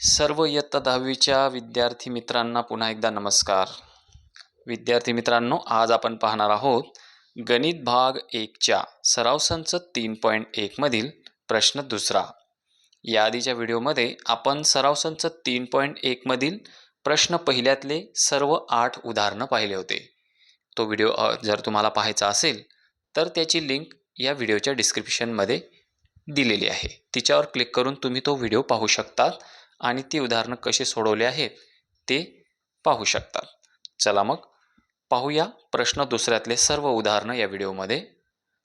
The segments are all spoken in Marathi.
सर्व इयत्ता दहावीच्या विद्यार्थी मित्रांना पुन्हा एकदा नमस्कार. विद्यार्थी मित्रांनो आज आपण पाहणार आहोत गणित भाग एकच्या सराव संच तीन पॉईंट एकमधील प्रश्न दुसरा. या आधीच्या व्हिडिओमध्ये आपण सराव संच तीन पॉईंट एकमधील प्रश्न पहिल्यातले सर्व आठ उदाहरणं पाहिले होते. तो व्हिडिओ जर तुम्हाला पाहायचा असेल तर त्याची लिंक या व्हिडिओच्या डिस्क्रिप्शनमध्ये दिलेली आहे. तिच्यावर क्लिक करून तुम्ही तो व्हिडिओ पाहू शकतात. आणि ती उदाहरणं कशी सोडवली आहेत ते पाहू शकतात चला मग पाहूया प्रश्न दुसऱ्यातले सर्व उदाहरणं या व्हिडिओमध्ये.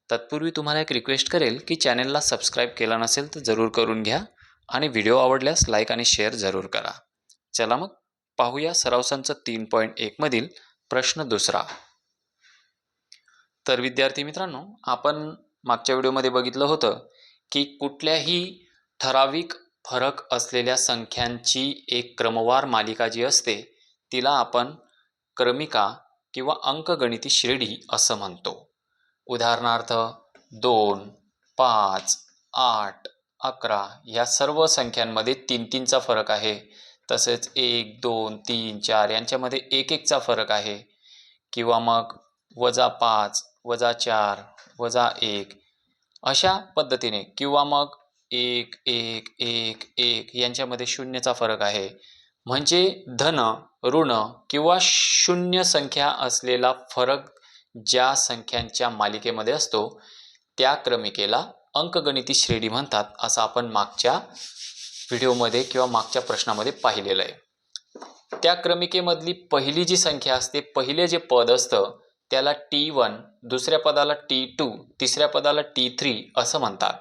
तत्पूर्वी तुम्हाला एक रिक्वेस्ट करेल की चॅनलला सबस्क्राईब केला नसेल तर जरूर करून घ्या आणि व्हिडिओ आवडल्यास लाईक आणि शेअर जरूर करा. चला मग पाहूया सरावसांचं तीन पॉईंट एकमधील प्रश्न दुसरा. तर विद्यार्थी मित्रांनो आपण मागच्या व्हिडिओमध्ये बघितलं होतं की कुठल्याही ठराविक फरक असलेल्या संख्यांची एक क्रमवार मालिका जी असते तिला आपण क्रमिका किंवा अंकगणिती श्रेणी असं म्हणतो. उदाहरणार्थ दोन पाच आठ अकरा या सर्व संख्यांमध्ये तीन तीनचा फरक आहे. तसेच एक दोन तीन चार यांच्यामध्ये एक एकचा फरक आहे. किंवा मग वजा पाच वजा चार वजा एक अशा पद्धतीने किंवा मग एक एक एक एक यांच्यामध्ये शून्यचा फरक आहे. म्हणजे धन ऋण किंवा शून्य संख्या असलेला फरक ज्या संख्यांच्या मालिकेमध्ये असतो त्या क्रमिकेला अंकगणिती श्रेणी म्हणतात असं आपण मागच्या व्हिडिओमध्ये किंवा मागच्या प्रश्नामध्ये पाहिलेलं आहे. त्या क्रमिकेमधली पहिली जी संख्या असते पहिले जे पद असतं त्याला टी वन दुसऱ्या पदाला टी टू तिसऱ्या पदाला टी थ्री असं म्हणतात.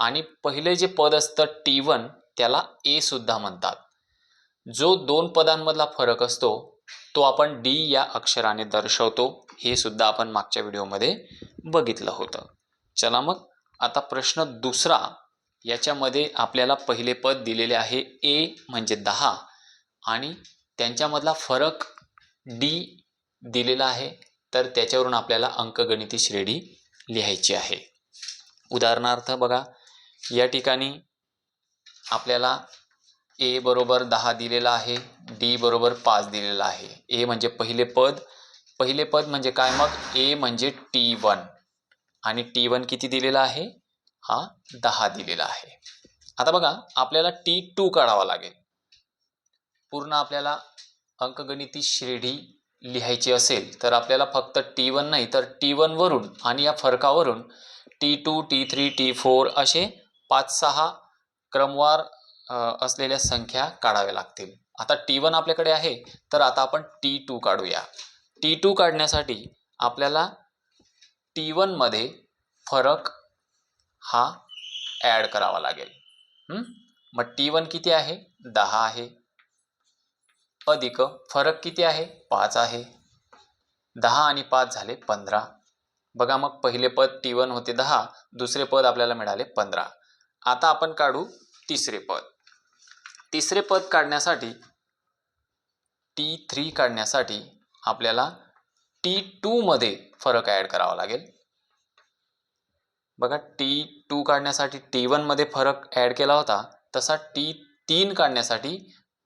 आणि पहिले जे पद असतं टी वन त्याला ए सुद्धा म्हणतात. जो दोन पदांमधला फरक असतो तो आपण डी या अक्षराने दर्शवतो. हे सुद्धा आपण मागच्या व्हिडिओमध्ये बघितलं होतं. चला मग आता प्रश्न दुसरा याच्यामध्ये आपल्याला पहिले पद दिलेले आहे ए म्हणजे दहा. आणि त्यांच्यामधला फरक डी दिलेला आहे तर त्याच्यावरून आपल्याला अंकगणिती श्रेणी लिहायची आहे. उदाहरणार्थ बघा या ठिकाणी आपल्याला ए बरोबर दहा दिलेला आहे डी बरोबर पाच दिलेला आहे. ए म्हणजे पहिले पद. पहिले पद म्हणजे काय मग? ए म्हणजे टी वन आणि टी वन किती दिलेला आहे? हा दहा दिलेला आहे. आता बघा आपल्याला टी टू काढावा लागेल. पूर्ण आपल्याला अंकगणिती श्रेणी लिहायची असेल तर आपल्याला फक्त टी वन नाही तर टी वनवरून आणि या फरकावरून T two T three T four असे पाच सहा क्रमवार असलेल्या संख्या काढाव्या लागतील. आता टी वन आपल्याकडे आहे तर आता आपण टी टू काढूया. टी टू काढण्यासाठी आपल्याला टी वनमध्ये फरक हा ॲड करावा लागेल. मग टी वन किती आहे? दहा आहे. अधिक फरक किती आहे? पाच आहे. दहा आणि पाच झाले पंधरा. बघा मग पहिले पद टी वन होते दहा दुसरे पद आपल्याला मिळाले पंधरा. आता आपण काढू तिसरे पद. तिसरे पद काढण्यासाठी टी थ्री काढण्यासाठी आपल्याला टी टूमध्ये फरक ॲड करावा लागेल. बघा टी टू काढण्यासाठी टी वनमध्ये फरक ॲड केला होता तसा टी तीन काढण्यासाठी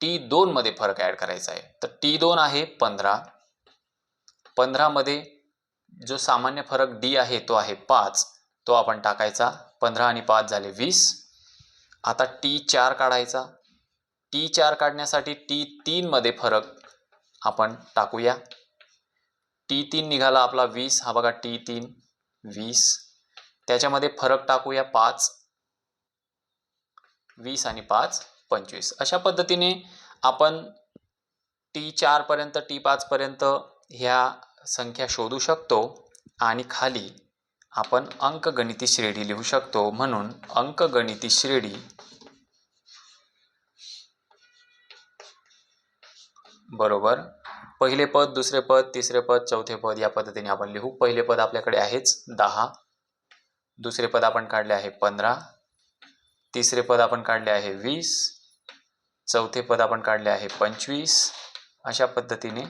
टी दोनमध्ये फरक ॲड करायचा आहे. तर टी दोन आहे पंधरा. पंधरामध्ये जो सामान्य फरक डी आहे तो आहे पाच. तो आपण टाकायचा पंधरा आणि पाच झाले वीस. आता टी चार काढायचा. टी चार काढण्यासाठी टी तीनमध्ये फरक आपण टाकूया. टी तीन निघाला आपला वीस. हा बघा टी तीन वीस. त्याच्यामध्ये फरक टाकूया पाच. वीस आणि पाच पंचवीस. अशा पद्धतीने आपण टी चारपर्यंत टी पाचपर्यंत ह्या संख्या शोधू शकतो. आणि खाली आपण अंकगणिती श्रेणी लिहू शकतो. म्हणून अंकगणिती श्रेणी बरोबर. पहिले पद दुसरे पद तिसरे पद चौथे पद या पद्धतीने आपण लिहू. पहिले पद आपल्याकडे आहेच दहा. दुसरे पद आपण काढले आहे पंधरा. तिसरे पद आपण काढले आहे वीस. चौथे पद आपण काढले आहे पंचवीस. अशा पद्धतीने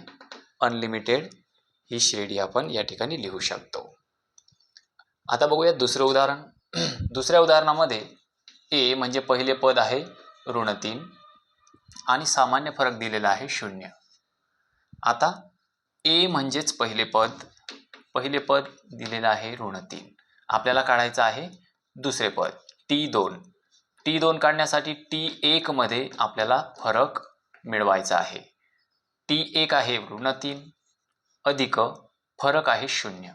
अनलिमिटेड ही श्रेणी आपण या ठिकाणी लिहू शकतो. आता बघूया दुसरं उदाहरण. दुसऱ्या उदाहरणामध्ये ए म्हणजे पहिले पद आहे ऋण तीन आणि सामान्य फरक दिलेला आहे शून्य. आता ए म्हणजेच पहिले पद पहिले पद दिलेलं आहे ऋण तीन. आपल्याला काढायचं आहे दुसरे पद टी दोन. टी दोन काढण्यासाठी टी एकमध्ये आपल्याला फरक मिळवायचा आहे. टी एक आहे ऋण तीन अधिक फरक आहे शून्य.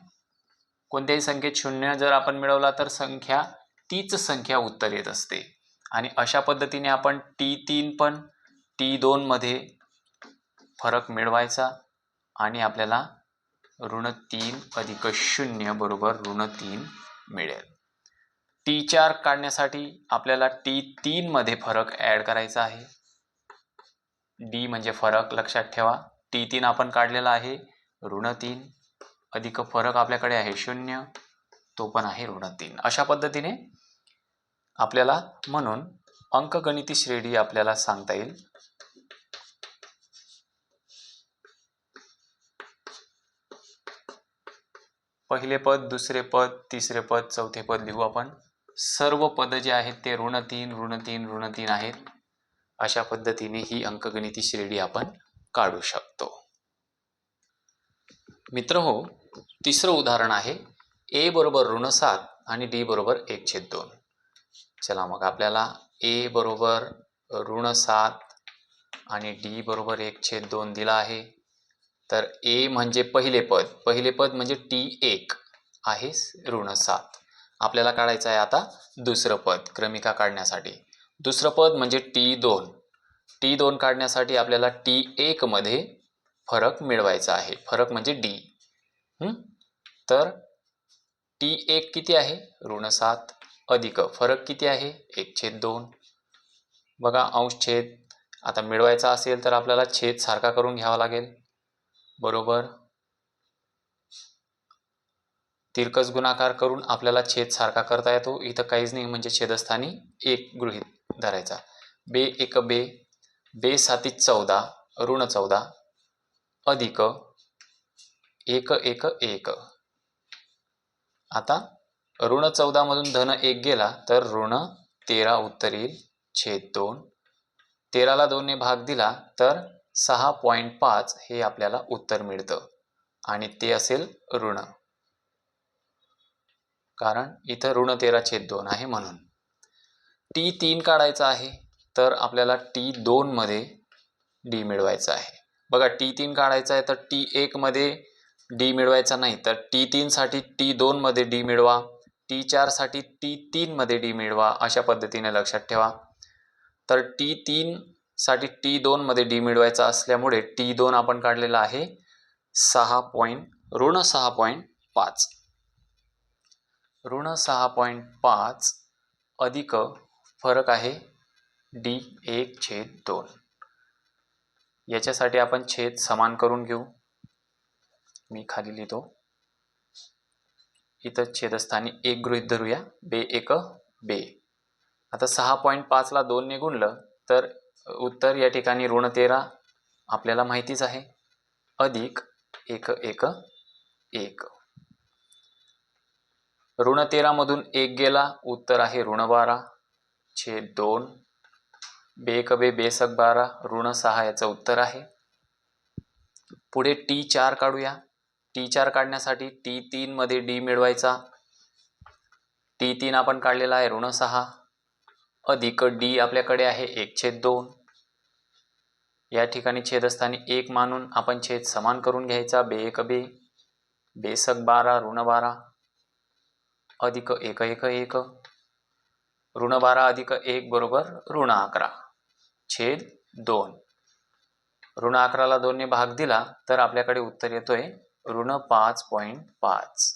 कोणत्याही संख्येत शून्य जर आपण मिळवला तर संख्या तीच संख्या उत्तर येत असते. आणि अशा पद्धतीने आपण टी तीन पण टी दोनमध्ये फरक मिळवायचा आणि आपल्याला ऋण तीन अधिक शून्य बरोबर ऋण तीन मिळेल. टी चार काढण्यासाठी आपल्याला टी तीनमध्ये फरक ॲड करायचा आहे. डी म्हणजे फरक लक्षात ठेवा. टी तीन आपण काढलेला आहे. ऋण तीन अधिक फरक आपल्याकडे आहे. शून्य तो पण आहे ऋण तीन. अशा पद्धतीने आपल्याला म्हणून अंकगणिती श्रेणी आपल्याला सांगता येईल. पहिले पद दुसरे पद तिसरे पद चौथे पद लिहू आपण. सर्व पद जे आहेत ते ऋण तीन ऋण तीन ऋण तीन आहेत. अशा पद्धतीने ही अंकगणिती श्रेणी आपण काढू शकतो. मित्र हो तिसरं उदाहरण आहे ए बरोबर ऋण सात आणि डी बरोबर एक छेद दोन. चला मग आपल्याला ए बरोबर ऋण सात आणि डी बरोबर एक छेद दोन दिला आहे. तर ए म्हणजे पहिले पद पहिले पद म्हणजे टी एक आहे ऋण सात. आपल्याला काढायचं आहे आता दुसरं पद क्रमिका काढण्यासाठी. दुसरं पद म्हणजे टी दोन. टी दोन काढण्यासाठी आपल्याला टी एकमध्ये फरक मिळवायचा आहे. फरक म्हणजे डी. तर टी एक किती आहे? ऋण सात. अधिक फरक किती आहे? एक छेद दोन. बघा अंश छेद. आता मिळवायचा असेल तर आपल्याला छेद सारखा करून घ्यावा लागेल. बरोबर? तिरकस गुणाकार करून आपल्याला छेद सारखा करता येतो. इथं काहीच नाही म्हणजे छेदस्थानी एक गृहित धरायचा. बे एक बे. बे साती चौदा. ऋण चौदा. अधिक एक एक एक. आता ऋण चौदामधून धन एक गेला तर ऋण तेरा उत्तर येईल छेद दोन. तेराला दोनने भाग दिला तर सहा पॉईंट पाच हे आपल्याला उत्तर मिळतं. आणि ते असेल ऋण. कारण इथं ऋण तेरा छेद दोन आहे म्हणून. टी तीन काढायचा आहे तर आपल्याला टी दोनमध्ये डी मिळवायचं आहे. बघा टी तीन काढायचा आहे तर टी एकमध्ये डी मिळवायचा नाही तर टी तीनसाठी टी दोनमध्ये डी मिळवा टी चारसाठी टी तीनमध्ये डी मिळवा अशा पद्धतीने लक्षात ठेवा. तर टी तीनसाठी टी दोनमध्ये डी मिळवायचा असल्यामुळे टी दोन आपण काढलेला आहे सहा पॉईंट ऋण सहा पॉईंट पाच. ऋण सहा पॉईंट पाच अधिक फरक आहे डी एक छेद दोन. याच्यासाठी आपण छेद समान करून घेऊ. मी खाली लिहितो. इथं छेदस्थानी एक गृहित धरूया. बे एक बे. आता सहा पॉईंट पाचला दोनने गुणलं तर उत्तर या ठिकाणी ऋण तेरा आपल्याला माहितीच आहे. अधिक एक एक एक. ऋण तेरामधून एक गेला उत्तर आहे ऋण बारा. छेद दोन. बेक बे बेसक बारा. ऋण सहा याचं उत्तर आहे. पुढे टी चार काढूया. टी चार काढण्यासाठी टी तीनमध्ये डी मिळवायचा. टी तीन आपण काढलेला आहे ऋण सहा. अधिक डी आपल्याकडे आहे एक छेद दोन. या ठिकाणी छेदस्थानी एक मानून आपण छेद समान करून घ्यायचा. बे एक बे. बेसक बारा ऋण बारा. अधिक एक एक एक. ऋण बारा अधिक एक बरोबर ऋण अकरा. छेद दोन. ऋण अकराला दोनने भाग दिला तर आपल्याकडे उत्तर येतोय ऋण पाच पॉईंट पाच.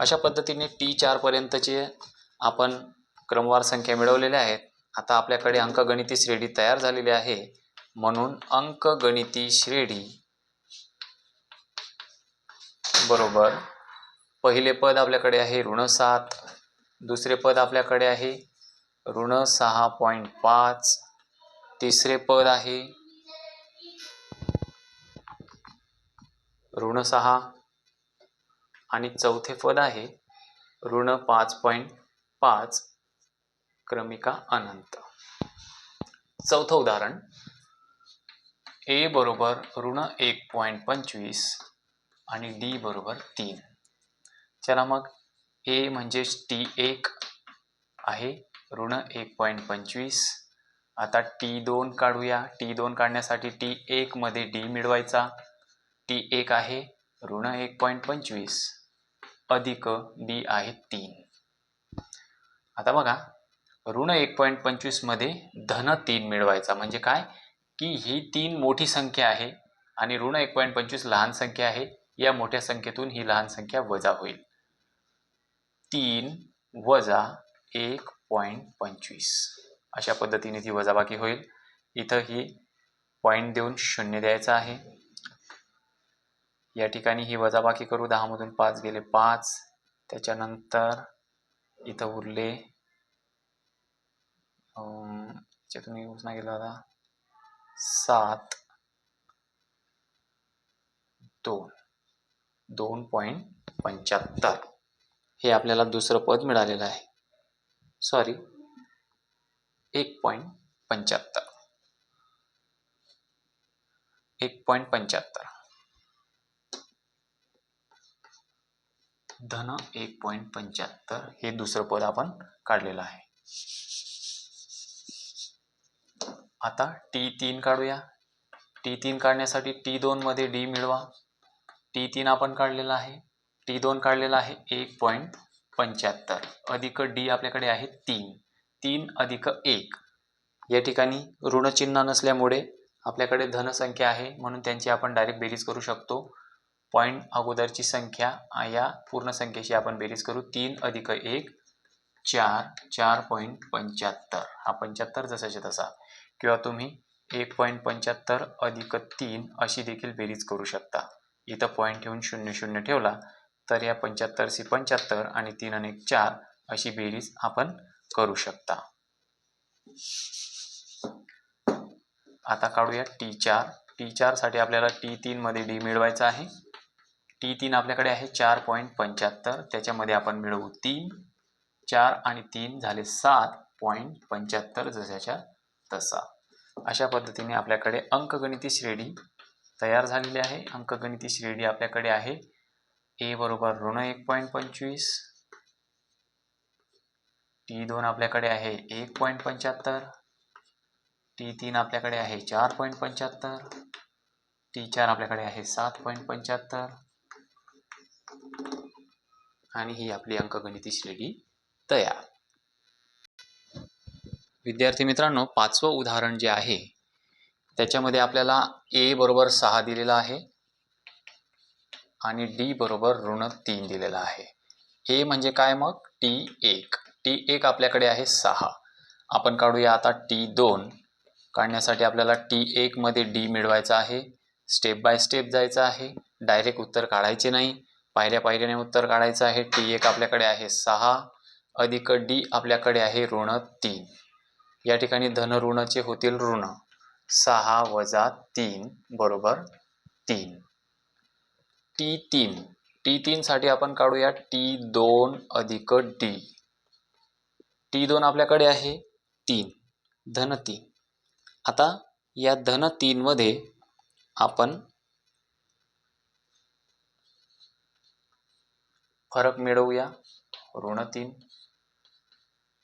अशा पद्धतीने टी चारपर्यंतचे आपण क्रमवार संख्या मिळवलेल्या आहेत. आता आपल्याकडे अंकगणिती श्रेणी तयार झालेली आहे. म्हणून अंकगणिती श्रेणी बरोबर. पहिले पद आपल्याकडे आहे ऋण सात. दुसरे पद आपल्याकडे आहे ऋण सहा पॉईंट पाच. तिसरे पद आहे ऋण सहा आणि चौथे पद आहे ऋण पाच पॉईंट पाच क्रमिका अनंत. चौथं उदाहरण. ए बरोबर ऋण एक पॉईंट पंचवीस आणि डी बरोबर तीन. चला मग ए म्हणजेच टी एक आहे ऋण एक पॉईंट पंचवीस. आता टी दोन काढूया. टी दोन काढण्यासाठी टी एकमध्ये डी मिळवायचा. ती एक आहे. ऋण एक पॉईंट पंचवीस. अधिक डी आहे तीन. आता बघा. ऋण एक पॉईंट पंचवीसमध्ये धन तीन मिळवायचा. म्हणजे काय? की ही तीन मोठी संख्या आहे आणि ऋण एक पॉईंट पंचवीस लहान संख्या आहे. या मोठ्या संख्येतून ही लहान संख्या वजा होईल. तीन वजा एक पॉईंट पंचवीस. अशा पद्धतीने ती वजाबाकी होईल. इथं ही पॉईंट देऊन शून्य द्यायचं आहे. या ठिकाणी ही वजाबाकी करू. दहामधून पाच गेले पाच. त्याच्यानंतर इथं उरले अं, याच्यातून गेला होता. सात. दोन. दोन पॉईंट पंच्याहत्तर. हे आपल्याला दुसरं पद मिळालेलं आहे. सॉरी. एक पॉईंट पंच्याहत्तर. एक पॉईंट पंच्याहत्तर. धन एक पॉईंट पंच्याहत्तर हे दुसरं पद आपण काढलेलं आहे. आता टी तीन काढूया. टी तीन काढण्यासाठी टी दोन मध्ये डी मिळवा. टी तीन आपण काढलेला आहे. टी दोन काढलेला आहे एक पॉईंट पंच्याहत्तर. अधिक डी आपल्याकडे आहे तीन. तीन अधिक एक. या ठिकाणी ऋणचिन्ह नसल्यामुळे आपल्याकडे धनसंख्या आहे म्हणून त्यांची आपण डायरेक्ट बेरीज करू शकतो. पॉईंट अगोदरची संख्या या पूर्ण संख्येशी आपण बेरीज करू. तीन अधिक एक चार चार पॉईंट पंच्याहत्तर. हा पंच्याहत्तर जसाच्या तसा. किंवा तुम्ही एक पॉईंट पंच्याहत्तर अधिक तीन अशी देखील बेरीज करू शकता. इथं पॉईंट ठेवून शून्य शून्य ठेवला तर या पंच्याहत्तरशी पंच्याहत्तर आणि तीन आणि चार अशी बेरीज आपण करू शकता. आता काढूया टी चार. टी चारसाठी आपल्याला टी तीनमध्ये डी मिळवायचा आहे. टी तीन आपल्याकडे आहे चार पॉईंट पंच्याहत्तर. त्याच्यामध्ये आपण मिळवू तीन चार आणि तीन झाले सात पॉईंट पंच्याहत्तर जशाच्या तसा. अशा पद्धतीने आपल्याकडे अंकगणिती श्रेणी तयार झालेली आहे. अंकगणिती श्रेणी आपल्याकडे आहे ए बरोबर ऋण एक पॉईंट पंचवीस. टी दोन आपल्याकडे आहे एक पॉईंट पंच्याहत्तर. टी तीन आपल्याकडे आहे चार पॉईंट पंच्याहत्तर. टी चार आपल्याकडे आहे सात पॉईंट पंच्याहत्तर. आणि ही आपली अंकगणिती श्रेणी तयार. विद्यार्थी मित्रांनो पाचवं उदाहरण जे आहे त्याच्यामध्ये आपल्याला ए बरोबर सहा दिलेला आहे आणि डी बरोबर ऋण तीन दिलेला आहे. ए म्हणजे काय मग? टी एक. टी एक आपल्याकडे आहे सहा. आपण काढूया आता टी दोन. काढण्यासाठी आपल्याला टी एकमध्ये डी मिळवायचा आहे. स्टेप बाय स्टेप जायचं आहे. डायरेक्ट उत्तर काढायचे नाही. पायऱ्या पायऱ्याने उत्तर काढायचं आहे. टी एक आपल्याकडे आहे. सहा अधिक डी आपल्याकडे आहे ऋण तीन. या ठिकाणी धन ऋणचे होतील ऋण. सहा वजा तीन बरोबर तीन. टी तीन. टी तीनसाठी आपण काढूया टी दोन अधिक डी. टी दोन आपल्याकडे आहे तीन. धन तीन. आता या धन तीनमध्ये आपण फरक मिळवूया. ऋण तीन.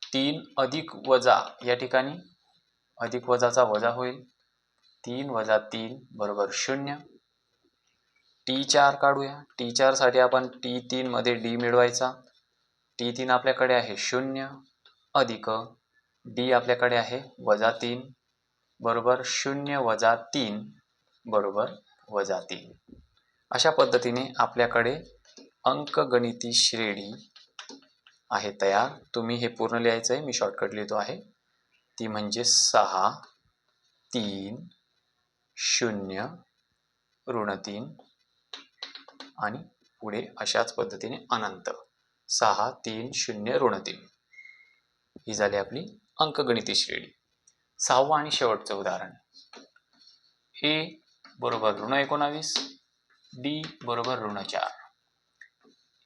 तीन अधिक वजा या ठिकाणी अधिक वजाचा वजा होईल. तीन वजा तीन बरोबर शून्य. टी चार काढूया. टी चारसाठी आपण टी तीनमध्ये डी मिळवायचा. टी तीन आपल्याकडे आहे शून्य अधिक. डी आपल्याकडे आहे वजा तीन बरोबर शून्य वजा तीन बरोबर वजा तीन. अशा पद्धतीने आपल्याकडे अंकगणिती श्रेणी आहे तयार. तुम्ही हे पूर्ण लिहायचं आहे. मी शॉर्टकट लिहितो आहे. ती म्हणजे सहा तीन शून्य ऋण तीन आणि पुढे अशाच पद्धतीने अनंत. सहा तीन शून्य ऋण तीन. ही झाली आपली अंकगणिती श्रेणी. सहावं आणि शेवटचं उदाहरण. ए बरोबर ऋण एकोणावीस डी बरोबर ऋण चार.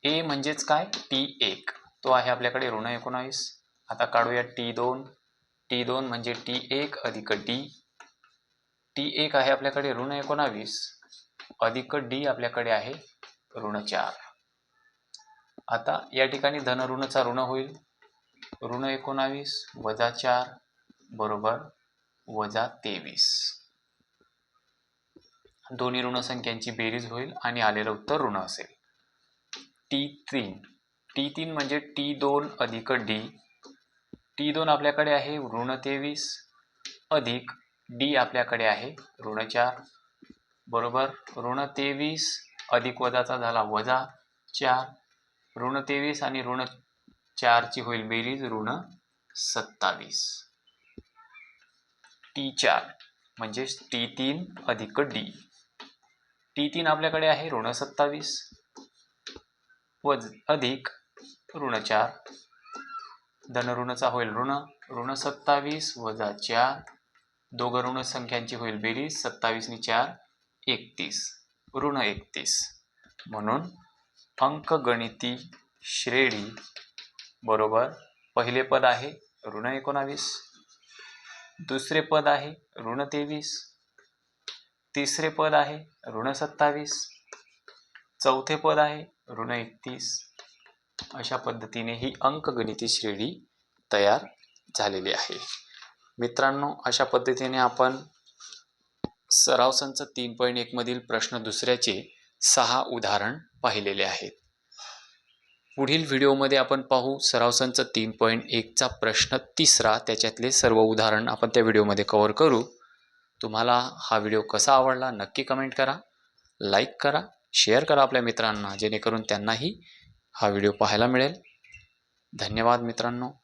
ए म्हणजेच काय? टी एक. तो आहे आपल्याकडे ऋण एकोणावीस. आता काढूया टी दोन. टी दोन म्हणजे टी एक अधिक डी. टी एक आहे आपल्याकडे ऋण एकोणावीस. अधिक डी आपल्याकडे आहे ऋण चार. आता या ठिकाणी धन ऋणचा ऋण होईल. ऋण एकोणावीस वजा चार बरोबर वजा तेवीस. दोन्ही ऋणसंख्यांची बेरीज होईल आणि आलेलं उत्तर ऋण असेल. टी तीन. टी तीन म्हणजे टी दोन अधिक डी. टी दोन आपल्याकडे आहे ऋण तेवीस अधिक डी आपल्याकडे आहे ऋण चार. बरोबर? ऋण तेवीस अधिक वजाचा झाला वजा चार. ऋण तेवीस आणि ऋण चारची होईल बेरीज ऋण सत्तावीस. टी चार म्हणजेच टी तीन अधिक डी. टी तीन आपल्याकडे आहे ऋण सत्तावीस. वज अधिक ऋण चार. धन ऋणचा होईल ऋण. ऋण सत्तावीस वजा चार. दोघं ऋण संख्यांची होईल बेरीज. सत्तावीसनी चार एकतीस. ऋण एकतीस. म्हणून अंकगणिती श्रेणी बरोबर पहिले पद आहे ऋण एकोणावीस. दुसरे पद आहे ऋण तेवीस. तिसरे पद आहे ऋण सत्तावीस. चौथे पद आहे ऋण एकतीस अशा पद्धतीने ही अंकगणिती श्रेणी तयार झालेली आहे. मित्रांनो अशा पद्धतीने आपण सराव संच तीन पॉईंट एकमधील प्रश्न दुसऱ्याचे सहा उदाहरण पाहिलेले आहेत. पुढील व्हिडिओमध्ये आपण पाहू सराव संच तीन पॉईंट एकचा प्रश्न तिसरा. त्याच्यातले सर्व उदाहरण आपण त्या व्हिडिओमध्ये कवर करू. तुम्हाला हा व्हिडिओ कसा आवडला नक्की कमेंट करा लाईक करा शेअर करा आपल्या मित्रांना जेणेकरून त्यांनाही हा व्हिडिओ पाहायला मिळेल. धन्यवाद मित्रांनो.